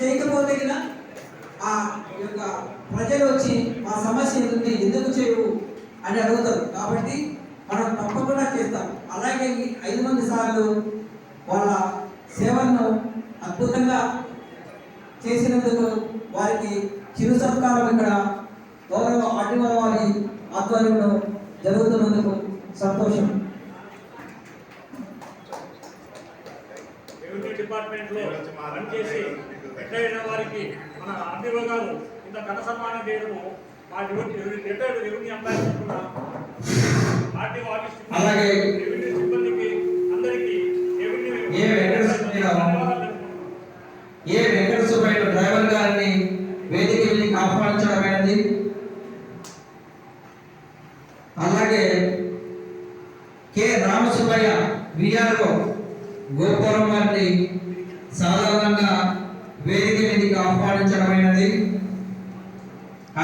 చేయకపోతే కదా ఆ యొక్క ప్రజలు వచ్చి మా సమస్య ఉంది ఎందుకు చేయవు అని అడుగుతారు. కాబట్టి మనం తప్పకుండా చేస్తాం. అలాగే ఈ ఐదు మంది సార్లు వాళ్ళ సేవలను అద్భుతంగా చేసినందుకు వారికి చిరు సత్కారం ఇక్కడ గౌరవ ఆర్టీఓ ఆధ్వర్యంలో జరుగుతున్నందుకు సంతోషం. రెవెన్యూ డిపార్ట్మెంట్లో పనిచేసి రిటైర్ అయిన వారికి మన ఆర్డీఓ గారు ఇంత ఘన సన్మానం చేయడము మా రిటైర్డ్ రెవెన్యూ ఎంప్లాయీస్ తరఫున ఆర్డీఓ ఆఫీస్ రెవెన్యూ సిబ్బందికి అందరికీ revenue. A Venkata Subbaiah driver గారిని వేదిక వెళ్ళి ఆహ్వానించడమైనది అలాగే కె రామసుబ్బయ్య విఆర్ఓ గోపురం వారిని సాధారణంగా వేదిక మీదకి ఆహ్వానించడమైనది.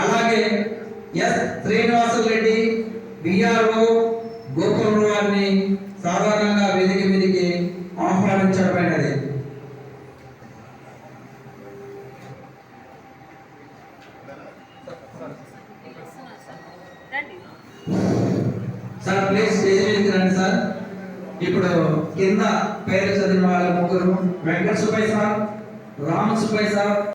అలాగే ఎస్ శ్రీనివాసులు రెడ్డి విఆర్ఓ గోపురం వారిని సాధారణంగా వేదిక మీదకి ఆహ్వానించడమైనది. సార్ ప్లీజ్ స్టేజ్ మీదకి రండి సార్. ఇప్పుడు కింద పేరు చదివిన వాళ్ళ ముగ్గురు వెంకట సుబ్బయ్య సార్ రామ సుబ్బయ్య సార్